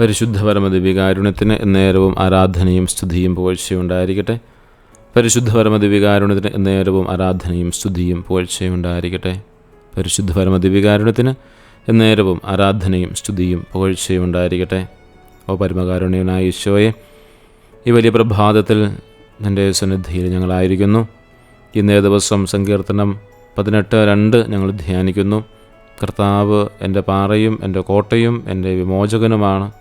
പരിശുദ്ധ പരമദിവികാരുണ്യത്തിന് നേരവും ആരാധനയും സ്തുതിയും പുകഴ്ചയുണ്ടായിരിക്കട്ടെ പരിശുദ്ധ പരമദിവികാരുണ്യത്തിന് നേരവും ആരാധനയും സ്തുതിയും പുകഴ്ചയുണ്ടായിരിക്കട്ടെ പരിശുദ്ധ പരമദിവികാരുണ്യത്തിന് നേരവും ആരാധനയും സ്തുതിയും പുകഴ്ചയുണ്ടായിരിക്കട്ടെ ഓ പരമകാരുണ്യനായ ഈശോയെ ഈ വലിയ പ്രഭാതത്തിൽ നിന്റെ സന്നിധിയിൽ ഞങ്ങളായിരിക്കുന്നു. ഇന്നേ ദിവസം സങ്കീർത്തനം പതിനെട്ട് രണ്ട് ഞങ്ങൾ ധ്യാനിക്കുന്നു. കർത്താവ് എന്റെ പാറയും എന്റെ കോട്ടയും എന്റെ വിമോചകനുമാണ്.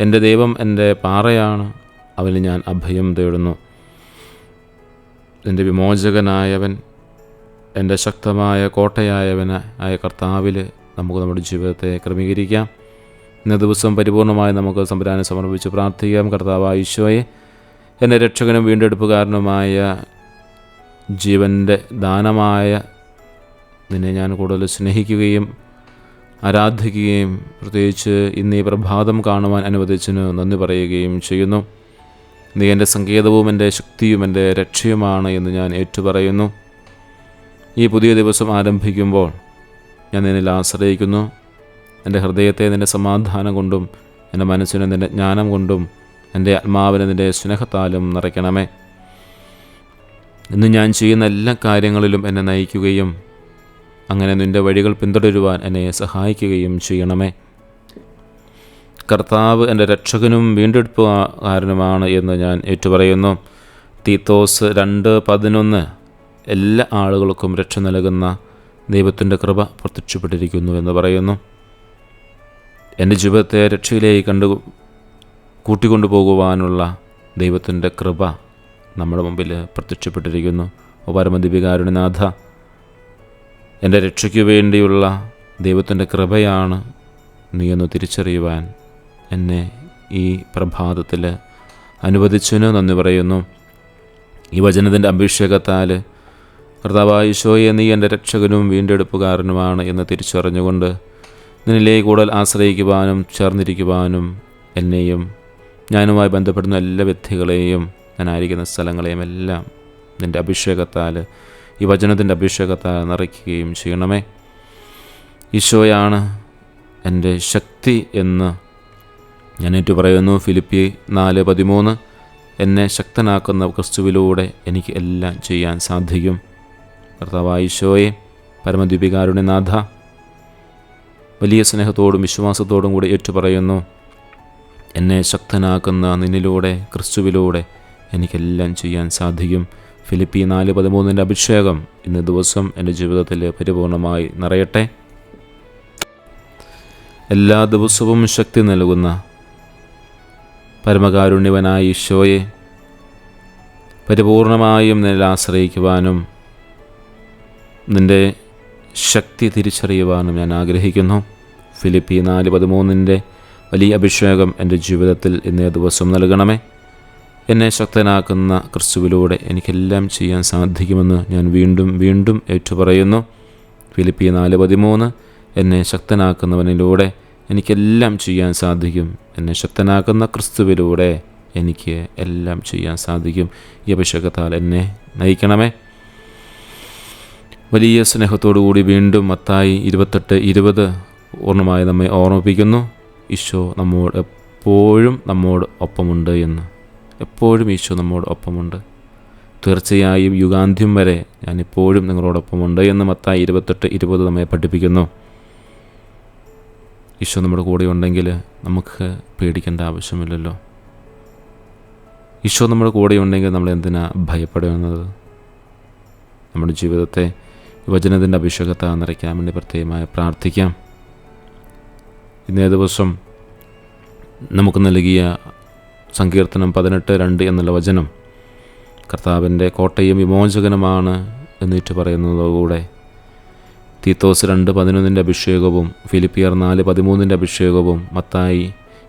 എന്റെ ദൈവം എന്റെ പാറയാണ് അവന് ഞാൻ അഭയം തേടുന്നു. എന്റെ വിമോചകനായവൻ എന്റെ ശക്തമായ കോട്ടയായവൻ ആയ കർത്താവിൽ നമുക്ക് നമ്മുടെ ജീവിതത്തെ ക്രമീകരിക്കാം. ഇന്ന ദിവസം പരിപൂർണമായി നമുക്ക് സംവിധാനം സമർപ്പിച്ച് പ്രാർത്ഥിക്കാം. കർത്താവായ ഈശോയെ എന്റെ രക്ഷകനും വീണ്ടെടുപ്പുകാരനുമായ ജീവന്റെ ദാനമായ നിന്നെ ഞാൻ കൂടുതൽ സ്നേഹിക്കുകയും ആരാധിക്കുകയും പ്രത്യേകിച്ച് ഇന്ന് ഈ പ്രഭാതം കാണുവാൻ അനുവദിച്ചതിന് നന്ദി പറയുകയും ചെയ്യുന്നു. നീ എന്റെ സങ്കേതവും എന്റെ ശക്തിയും എന്റെ രക്ഷയുമാണ് എന്ന് ഞാൻ ഏറ്റുപറയുന്നു. ഈ പുതിയ ദിവസം ആരംഭിക്കുമ്പോൾ ഞാൻ നിന്നിൽ ആശ്രയിക്കുന്നു. എന്റെ ഹൃദയത്തെ നിന്റെ സമാധാനം കൊണ്ടും എന്റെ മനസ്സിനെ നിന്റെ ജ്ഞാനം കൊണ്ടും എന്റെ ആത്മാവിനെ നിന്റെ സ്നേഹത്താലും നിറയ്ക്കണമേ. ഇന്ന് ഞാൻ ചെയ്യുന്ന എല്ലാ കാര്യങ്ങളിലും എന്നെ നയിക്കുകയും അങ്ങനെ നിന്റെ വഴികൾ പിന്തുടരുവാൻ എന്നെ സഹായിക്കുകയും ചെയ്യണമേ. കർത്താവ് എന്റെ രക്ഷകനും വീണ്ടെടുപ്പുകാരനുമാണ് എന്ന് ഞാൻ ഏറ്റുപറയുന്നു. തീത്തോസ് രണ്ട് പതിനൊന്ന്. എല്ലാ ആളുകൾക്കും രക്ഷ നൽകുന്ന ദൈവത്തിന്റെ കൃപ പ്രത്യക്ഷപ്പെട്ടിരിക്കുന്നു എന്ന് പറയുന്നു. എന്റെ ജീവിതത്തെ രക്ഷയിലേക്ക് കണ്ടു കൂട്ടിക്കൊണ്ടു പോകുവാനുള്ള ദൈവത്തിന്റെ കൃപ നമ്മുടെ മുമ്പിൽ പ്രത്യക്ഷപ്പെട്ടിരിക്കുന്നു. ഓ പരമദിവികാരുണിനാഥ എന്റെ രക്ഷയ്ക്കു വേണ്ടിയുള്ള ദൈവത്തിന്റെ കൃപയാണ് നീ എന്ന് തിരിച്ചറിയുവാൻ എന്നെ ഈ പ്രഭാതത്തിൽ അനുവദിച്ചതിന് നന്ദി പറയുന്നു. ഈ വചനത്തിന്റെ അഭിഷേകത്താൽ കർത്താവായ ഈശോയെ നീ എന്റെ രക്ഷകനും വീണ്ടെടുപ്പുകാരനുമാണ് എന്ന് തിരിച്ചറിഞ്ഞുകൊണ്ട് നിന്നിലേക്ക് കൂടുതൽ ആശ്രയിക്കുവാനും ചേർന്നിരിക്കുവാനും എന്നെയും ഞാനുമായി ബന്ധപ്പെടുന്ന എല്ലാ വ്യക്തികളെയും ഞാനായിരിക്കുന്ന സ്ഥലങ്ങളെയും എല്ലാം നിന്റെ അഭിഷേകത്താൽ ഈ വചനത്തിന്റെ അഭിഷേകത്താൽ നിറയ്ക്കുകയും ചെയ്യണമേ. ഈശോയാണ് എന്റെ ശക്തി എന്ന് ഞാൻ ഏറ്റു പറയുന്നു ഫിലിപ്പി നാല് പതിമൂന്ന് എന്നെ ശക്തനാക്കുന്ന ക്രിസ്തുവിലൂടെ എനിക്ക് എല്ലാം ചെയ്യാൻ സാധിക്കും. കർത്താവായ ഈശോയെ പരമദ്വീപികാരുടെ നാഥ വലിയ സ്നേഹത്തോടും വിശ്വാസത്തോടും കൂടി ഏറ്റുപറയുന്നു. എന്നെ ശക്തനാക്കുന്ന നിന്നിലൂടെ ക്രിസ്തുവിലൂടെ എനിക്കെല്ലാം ചെയ്യാൻ സാധിക്കും. ഫിലിപ്പി നാല് പതിമൂന്നിന്റെ അഭിഷേകം ഇന്ന് ദിവസം എന്റെ ജീവിതത്തിൽ പരിപൂർണമായി നിറയട്ടെ. എല്ലാ ദിവസവും ശക്തി നൽകുന്ന പരമകാരുണ്യവനായ ഈശോയെ പരിപൂർണമായും നിന്നിൽ ആശ്രയിക്കുവാനും നിന്റെ ശക്തി തിരിച്ചറിയുവാനും ഞാൻ ആഗ്രഹിക്കുന്നു. ഫിലിപ്പി നാല് പതിമൂന്നിന്റെ വലിയ അഭിഷേകം എന്റെ ജീവിതത്തിൽ ഇന്നേ ദിവസം നൽകണമേ. എന്നെ ശക്തനാക്കുന്ന ക്രിസ്തുവിലൂടെ എനിക്കെല്ലാം ചെയ്യാൻ സാധിക്കുമെന്ന് ഞാൻ വീണ്ടും വീണ്ടും ഏറ്റുപറയുന്നു. ഫിലിപ്പി നാല് പതിമൂന്ന് എന്നെ ശക്തനാക്കുന്നവനിലൂടെ എനിക്കെല്ലാം ചെയ്യാൻ സാധിക്കും. എന്നെ ശക്തനാക്കുന്ന ക്രിസ്തുവിലൂടെ എനിക്ക് എല്ലാം ചെയ്യാൻ സാധിക്കും. ഈ അഭിഷേകത്താൽ എന്നെ നയിക്കണമേ. വലിയ സ്നേഹത്തോടു കൂടി വീണ്ടും മത്തായി ഇരുപത്തെട്ട് ഇരുപത് പൂർണമായി നമ്മെ ഓർമ്മിപ്പിക്കുന്നു. ഈശോ നമ്മോട് എപ്പോഴും നമ്മോട് ഒപ്പമുണ്ട് എന്ന്. എപ്പോഴും ഈശോ നമ്മോട് ഒപ്പമുണ്ട്. തീർച്ചയായും യുഗാന്ത്യം വരെ ഞാൻ എപ്പോഴും നിങ്ങളോടൊപ്പമുണ്ട് എന്ന് മത്തായി ഇരുപത്തെട്ട് ഇരുപത് നമ്മെ പഠിപ്പിക്കുന്നു. ഈശോ നമ്മുടെ കൂടെ ഉണ്ടെങ്കിൽ നമുക്ക് പേടിക്കേണ്ട ആവശ്യമില്ലല്ലോ. ഈശോ നമ്മുടെ കൂടെ ഉണ്ടെങ്കിൽ നമ്മൾ എന്തിനാ ഭയപ്പെടുന്നത്? നമ്മുടെ ജീവിതത്തെ വചനത്തിന്റെ അഭിഷേകത്താ നിറയ്ക്കാൻ വേണ്ടി പ്രത്യേകമായി പ്രാർത്ഥിക്കാം. ഇന്നേ ദിവസം നമുക്ക് നൽകിയ സങ്കീർത്തനം പതിനെട്ട് രണ്ട് എന്നുള്ള വചനം കർത്താവിന്റെ കോട്ടയും വിമോചകനുമാണ് എന്നിട്ട് പറയുന്നതോടുകൂടെ. തീത്തോസ് രണ്ട് പതിനൊന്നിന്റെ അഭിഷേകവും ഫിലിപ്പിയർ നാല് പതിമൂന്നിന്റെ അഭിഷേകവും മത്തായി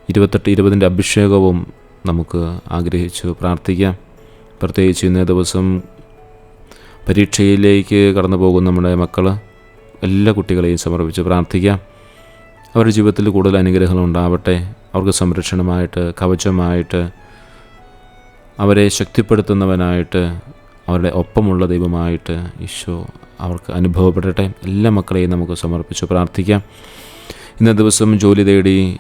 ഇരുപത്തെട്ട് ഇരുപതിന്റെ അഭിഷേകവും നമുക്ക് ആഗ്രഹിച്ചു പ്രാർത്ഥിക്കാം. പ്രത്യേകിച്ച് ഇന്നേ ദിവസം പരീക്ഷയിലേക്ക് കടന്നു പോകുന്ന നമ്മുടെ മക്കൾ എല്ലാ കുട്ടികളെയും സമർപ്പിച്ച് പ്രാർത്ഥിക്കാം. അവരുടെ ജീവിതത്തിൽ കൂടുതൽ അനുഗ്രഹങ്ങൾ ഉണ്ടാവട്ടെ. അവർക്ക് സംരക്ഷണമായിട്ട് കവചമായിട്ട് അവരെ ശക്തിപ്പെടുത്തുന്നവനായിട്ട് അവരുടെ ഒപ്പമുള്ള ദൈവമായിട്ട് ഈശോ അവർക്ക് അനുഭവപ്പെടട്ടെ. എല്ലാ മക്കളെയും നമുക്ക് സമർപ്പിച്ച് പ്രാർത്ഥിക്കാം. ഇന്ന ദിവസം ജോലി തേടി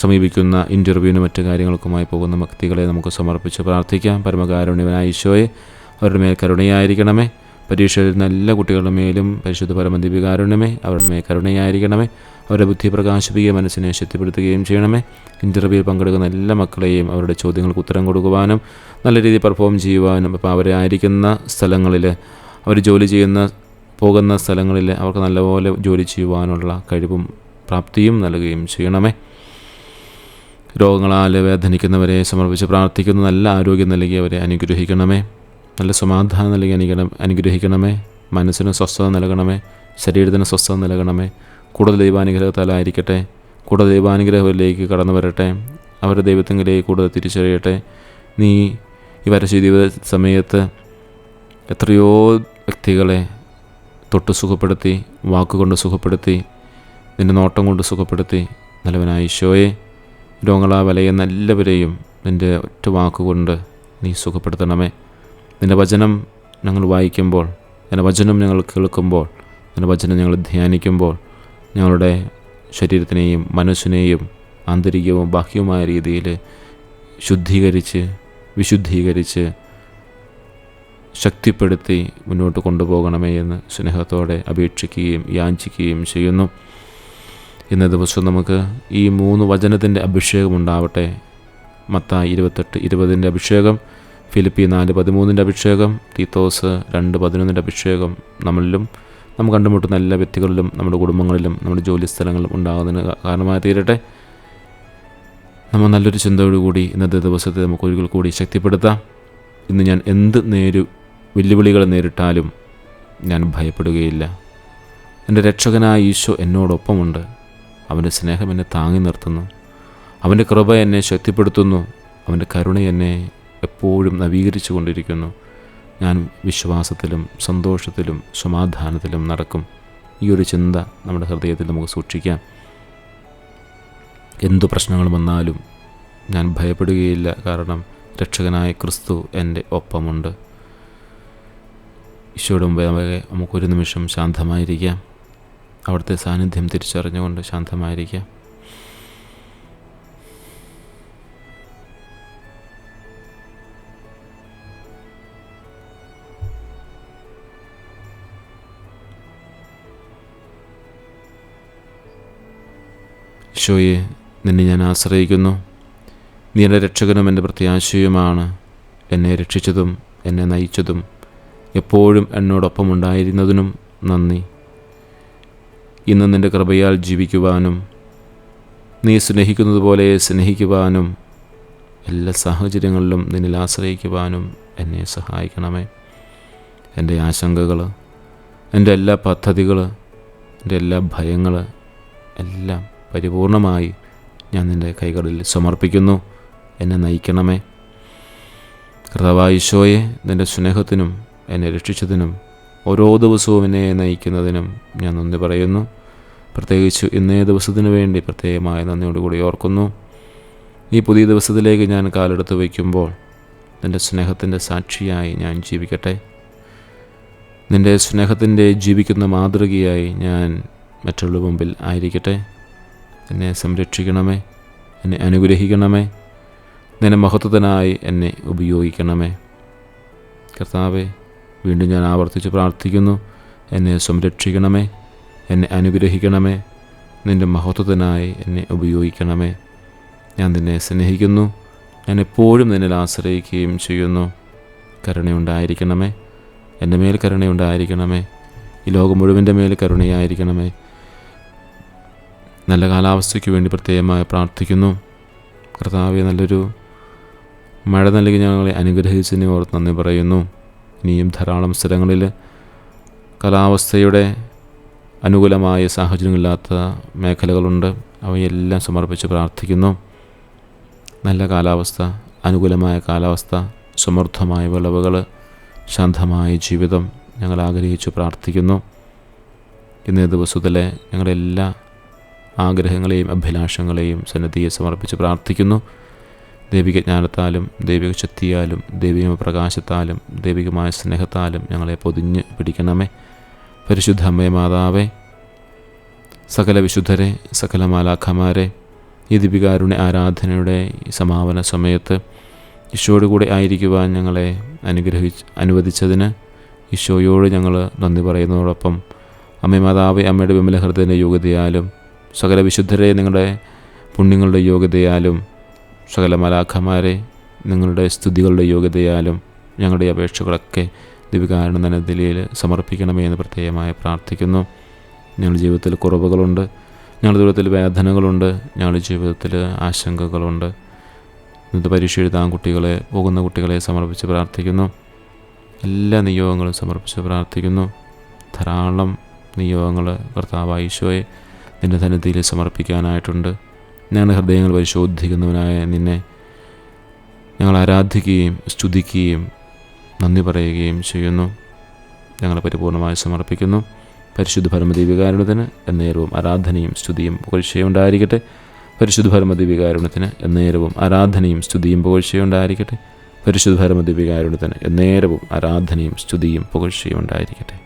സമീപിക്കുന്ന ഇന്റർവ്യൂവിനും മറ്റു കാര്യങ്ങൾക്കുമായി പോകുന്ന വ്യക്തികളെ നമുക്ക് സമർപ്പിച്ച് പ്രാർത്ഥിക്കാം. പരമകാരുണ്യവനായ ഈശോയെ അവരുടെ മേൽ കരുണയായിരിക്കണമേ. പരീക്ഷ എഴുതുന്ന എല്ലാ കുട്ടികളുടെ മേലും പരിശുദ്ധ പരമദിവികാരുണ്യമേ അവരുടെ മേൽ കരുണയായിരിക്കണമേ. അവരുടെ ബുദ്ധി പ്രകാശിപ്പിക്കുകയും മനസ്സിനെ ശക്തിപ്പെടുത്തുകയും ചെയ്യണമേ. ഇന്റർവ്യൂവിൽ പങ്കെടുക്കുന്ന എല്ലാ മക്കളെയും അവരുടെ ചോദ്യങ്ങൾക്ക് ഉത്തരം കൊടുക്കുവാനും നല്ല രീതിയിൽ പെർഫോം ചെയ്യുവാനും അപ്പോൾ അവരെ ആയിരിക്കുന്ന സ്ഥലങ്ങളിൽ അവർ ജോലി ചെയ്യുന്ന പോകുന്ന സ്ഥലങ്ങളിൽ അവർക്ക് നല്ലപോലെ ജോലി ചെയ്യുവാനുള്ള കഴിവും പ്രാപ്തിയും നൽകുകയും ചെയ്യണമേ. രോഗങ്ങളാൽ വേദനിക്കുന്നവരെ സമർപ്പിച്ച് പ്രാർത്ഥിക്കുന്ന നല്ല ആരോഗ്യം നൽകി അവരെ അനുഗ്രഹിക്കണമേ. നല്ല സമാധാനം നൽകി അനുഗ്രഹം അനുഗ്രഹിക്കണമേ. മനസ്സിന് സ്വസ്ഥത നൽകണമേ. ശരീരത്തിന് സ്വസ്ഥത നൽകണമേ. കൂടുതൽ ദൈവാനുഗ്രഹത്താലായിരിക്കട്ടെ. കൂടുതൽ ദൈവാനുഗ്രഹത്തിലേക്ക് കടന്നു വരട്ടെ. അവരുടെ ദൈവത്തിങ്കിലേക്ക് കൂടുതൽ തിരിച്ചറിയട്ടെ. നീ ഈ വരച്ച ജീവിത സമയത്ത് എത്രയോ വ്യക്തികളെ തൊട്ട് സുഖപ്പെടുത്തി വാക്കുകൊണ്ട് സുഖപ്പെടുത്തി നിന്റെ നോട്ടം കൊണ്ട് സുഖപ്പെടുത്തി നല്ലവനായ ഈശോയെ. രോഗങ്ങളാ വലയുന്ന എല്ലാവരെയും നിന്റെ ഒറ്റ വാക്കുകൊണ്ട് നീ സുഖപ്പെടുത്തണമേ. നിന്റെ വചനം ഞങ്ങൾ വായിക്കുമ്പോൾ നിന്റെ വചനം ഞങ്ങൾ കേൾക്കുമ്പോൾ നിന്റെ വചനം ഞങ്ങൾ ധ്യാനിക്കുമ്പോൾ ഞങ്ങളുടെ ശരീരത്തിനെയും മനസ്സിനെയും ആന്തരികവും ബാഹ്യവുമായ രീതിയിൽ ശുദ്ധീകരിച്ച് വിശുദ്ധീകരിച്ച് ശക്തിപ്പെടുത്തി മുന്നോട്ട് കൊണ്ടുപോകണമേ എന്ന് സ്നേഹത്തോടെ അപേക്ഷിക്കുകയും യാചിക്കുകയും ചെയ്യുന്നു. ഇന്ന ദിവസം നമുക്ക് ഈ മൂന്ന് വചനത്തിന്റെ അഭിഷേകമുണ്ടാവട്ടെ മത്ത ഇരുപത്തെട്ട് ഇരുപതിന്റെ അഭിഷേകം ഫിലിപ്പി നാല് പതിമൂന്നിന്റെ അഭിഷേകം തീത്തോസ് രണ്ട് പതിനൊന്നിന്റെ അഭിഷേകം നമ്മളിലും നാം കണ്ടുമുട്ടുന്ന എല്ലാ വ്യക്തികളിലും നമ്മുടെ കുടുംബങ്ങളിലും നമ്മുടെ ജോലി സ്ഥലങ്ങളിലും ഉണ്ടാകുന്നതിന് കാരണമായി തീരട്ടെ. നമ്മൾ നല്ലൊരു ചിന്തയോടുകൂടി ഇന്നത്തെ ദിവസത്തെ നമുക്ക് ഒരിക്കൽ കൂടി ശക്തിപ്പെടുത്താം. ഇന്ന് ഞാൻ എന്ത് നേരു വെല്ലുവിളികൾ നേരിട്ടാലും ഞാൻ ഭയപ്പെടുകയില്ല. എന്റെ രക്ഷകനായ ഈശോ എന്നോടൊപ്പമുണ്ട്. അവന്റെ സ്നേഹം എന്നെ താങ്ങി നിർത്തുന്നു. അവന്റെ കൃപ എന്നെ ശക്തിപ്പെടുത്തുന്നു. അവന്റെ കരുണ എന്നെ എപ്പോഴും നവീകരിച്ചു കൊണ്ടിരിക്കുന്നു ഞാൻ വിശ്വാസത്തിലും സന്തോഷത്തിലും സമാധാനത്തിലും നടക്കും. ഈ ഒരു ചിന്ത നമ്മുടെ ഹൃദയത്തിൽ നമുക്ക് സൂക്ഷിക്കാം. എന്തു പ്രശ്നങ്ങൾ വന്നാലും ഞാൻ ഭയപ്പെടുകയില്ല. കാരണം രക്ഷകനായ ക്രിസ്തു എന്റെ ഒപ്പമുണ്ട്. ഈശോയുടെ മുമ്പേ നമുക്ക് നമുക്കൊരു നിമിഷം ശാന്തമായിരിക്കാം. അവിടുത്തെ സാന്നിധ്യം തിരിച്ചറിഞ്ഞുകൊണ്ട് ശാന്തമായിരിക്കാം. ഈശോയെ നിന്നെ ഞാൻ ആശ്രയിക്കുന്നു. നീ എന്റെ രക്ഷകനും എന്റെ പ്രത്യാശയുമാണ്. എന്നെ രക്ഷിച്ചതും എന്നെ നയിച്ചതും എപ്പോഴും എന്നോടൊപ്പം ഉണ്ടായിരുന്നതിനും നന്ദി. ഇന്ന് നിന്റെ കൃപയാൽ ജീവിക്കുവാനും നീ സ്നേഹിക്കുന്നത് പോലെ സ്നേഹിക്കുവാനും എല്ലാ സാഹചര്യങ്ങളിലും നിന്നിൽ ആശ്രയിക്കുവാനും എന്നെ സഹായിക്കണമേ. എന്റെ ആശങ്കകൾ എന്റെ എല്ലാ പദ്ധതികൾ എന്റെ എല്ലാ ഭയങ്ങൾ എല്ലാം പരിപൂർണമായി ഞാൻ നിന്റെ കൈകളിൽ സമർപ്പിക്കുന്നു. എന്നെ നയിക്കണമേ. കൃതവായിശോയെ നിന്റെ സ്നേഹത്തിനും എന്നെ രക്ഷിച്ചതിനും ഓരോ ദിവസവും എന്നെ നയിക്കുന്നതിനും ഞാൻ നന്ദി പറയുന്നു. പ്രത്യേകിച്ച് ഇന്നേ ദിവസത്തിനു വേണ്ടി പ്രത്യേകമായ നന്ദിയോടുകൂടി ഓർക്കുന്നു. ഈ പുതിയ ദിവസത്തിലേക്ക് ഞാൻ കാലെടുത്ത് വയ്ക്കുമ്പോൾ നിന്റെ സ്നേഹത്തിന്റെ സാക്ഷിയായി ഞാൻ ജീവിക്കട്ടെ. നിന്റെ സ്നേഹത്തിന്റെ ജീവിക്കുന്ന മാതൃകയായി ഞാൻ മറ്റുള്ള മുമ്പിൽ ആയിരിക്കട്ടെ. എന്നെ സംരക്ഷിക്കണമേ എന്നെ അനുഗ്രഹിക്കണമേ നിന്നെ മഹത്വത്തിനായി എന്നെ ഉപയോഗിക്കണമേ. കർത്താവെ വീണ്ടും ഞാൻ ആവർത്തിച്ച് പ്രാർത്ഥിക്കുന്നു എന്നെ സംരക്ഷിക്കണമേ എന്നെ അനുഗ്രഹിക്കണമേ നിന്റെ മഹത്വത്തിനായി എന്നെ ഉപയോഗിക്കണമേ. ഞാൻ നിന്നെ സ്നേഹിക്കുന്നു ഞാൻ എപ്പോഴും നിന്നിൽ ആശ്രയിക്കുകയും ചെയ്യുന്നു. കരുണയുണ്ടായിരിക്കണമേ എന്റെ മേൽ കരുണയുണ്ടായിരിക്കണമേ ഈ ലോകം മുഴുവന്റെ മേൽ കരുണയായിരിക്കണമേ. നല്ല കാലാവസ്ഥയ്ക്ക് വേണ്ടി പ്രത്യേകമായി പ്രാർത്ഥിക്കുന്നു. കർത്താവെ നല്ലൊരു മഴ നൽകി ഞങ്ങളെ അനുഗ്രഹിച്ചതിനെ ഓർത്ത് നന്ദി പറയുന്നു. ഇനിയും ധാരാളം സ്ഥലങ്ങളിൽ കാലാവസ്ഥയുടെ അനുകൂലമായ സാഹചര്യങ്ങളില്ലാത്ത മേഖലകളുണ്ട്. അവയെല്ലാം സമർപ്പിച്ച് പ്രാർത്ഥിക്കുന്നു. നല്ല കാലാവസ്ഥ അനുകൂലമായ കാലാവസ്ഥ സമൃദ്ധമായ വിളവുകൾ ശാന്തമായ ജീവിതം ഞങ്ങൾ ആഗ്രഹിച്ചു പ്രാർത്ഥിക്കുന്നു. ഇന്നേ ദിവസത്തിലെ ഞങ്ങളുടെ എല്ലാ ആഗ്രഹങ്ങളെയും അഭിലാഷങ്ങളെയും സന്നദ്ധിയെ സമർപ്പിച്ച് പ്രാർത്ഥിക്കുന്നു. ദൈവിക ജ്ഞാനത്താലും ദൈവിക ശക്തിയാലും ദൈവിക പ്രകാശത്താലും ദൈവികമായ സ്നേഹത്താലും ഞങ്ങളെ പൊതിഞ്ഞ് പിടിക്കണമേ. പരിശുദ്ധ അമ്മേ മാതാവേ സകല വിശുദ്ധരെ സകല മാലാഖമാരെ ഈ ദിപികാരുടെ ആരാധനയുടെ സമാപന സമയത്ത് ഈശോയോട് കൂടെ ആയിരിക്കുവാൻ ഞങ്ങളെ അനുഗ്രഹിച്ച് അനുവദിച്ചതിന് ഈശോയോട് ഞങ്ങൾ നന്ദി പറയുന്നതോടൊപ്പം അമ്മ മാതാവ് അമ്മയുടെ വിമല ഹൃദയ യോഗ്യതയാലും സകല വിശുദ്ധരെ നിങ്ങളുടെ പുണ്യങ്ങളുടെ യോഗ്യതയാലും സകല മലാഖമാരെ നിങ്ങളുടെ സ്തുതികളുടെ യോഗ്യതയാലും ഞങ്ങളുടെ അപേക്ഷകളൊക്കെ ദിവികാരണ സമർപ്പിക്കണമേ എന്ന് പ്രത്യേകമായി പ്രാർത്ഥിക്കുന്നു. ഞങ്ങളുടെ ജീവിതത്തിൽ കുറവുകളുണ്ട്. ഞങ്ങളുടെ ജീവിതത്തിൽ വേദനകളുണ്ട്. ഞങ്ങളുടെ ജീവിതത്തിൽ ആശങ്കകളുണ്ട്. ഇന്നത്തെ പരീക്ഷ എഴുതാൻ കുട്ടികളെ പോകുന്ന കുട്ടികളെ സമർപ്പിച്ച് പ്രാർത്ഥിക്കുന്നു. എല്ലാ നിയോഗങ്ങളും സമർപ്പിച്ച് പ്രാർത്ഥിക്കുന്നു. ധാരാളം നിയോഗങ്ങൾ കർത്താവ് ഈശോയെ നിന്റെ സന്നിധിയിൽ സമർപ്പിക്കാനായിട്ടുണ്ട്. ഞങ്ങളുടെ ഹൃദയങ്ങൾ പരിശോധിക്കുന്നവനായ നിന്നെ ഞങ്ങൾ ആരാധിക്കുകയും സ്തുതിക്കുകയും നന്ദി പറയുകയും ചെയ്യുന്നു. ഞങ്ങളെ പരിപൂർണമായി സമർപ്പിക്കുന്നു. പരിശുദ്ധ പരമദീപികാരുണത്തിന് എന്നേരവും ആരാധനയും സ്തുതിയും പുകഴ്ചയുണ്ടായിരിക്കട്ടെ. പരിശുദ്ധ പരമദീപികാരുണത്തിന് എന്നേരവും ആരാധനയും സ്തുതിയും പുകഴ്ചയുണ്ടായിരിക്കട്ടെ. പരിശുദ്ധ പരമദീപികാരുണത്തിന് എന്നേരവും ആരാധനയും സ്തുതിയും പുകഴ്ചയും ഉണ്ടായിരിക്കട്ടെ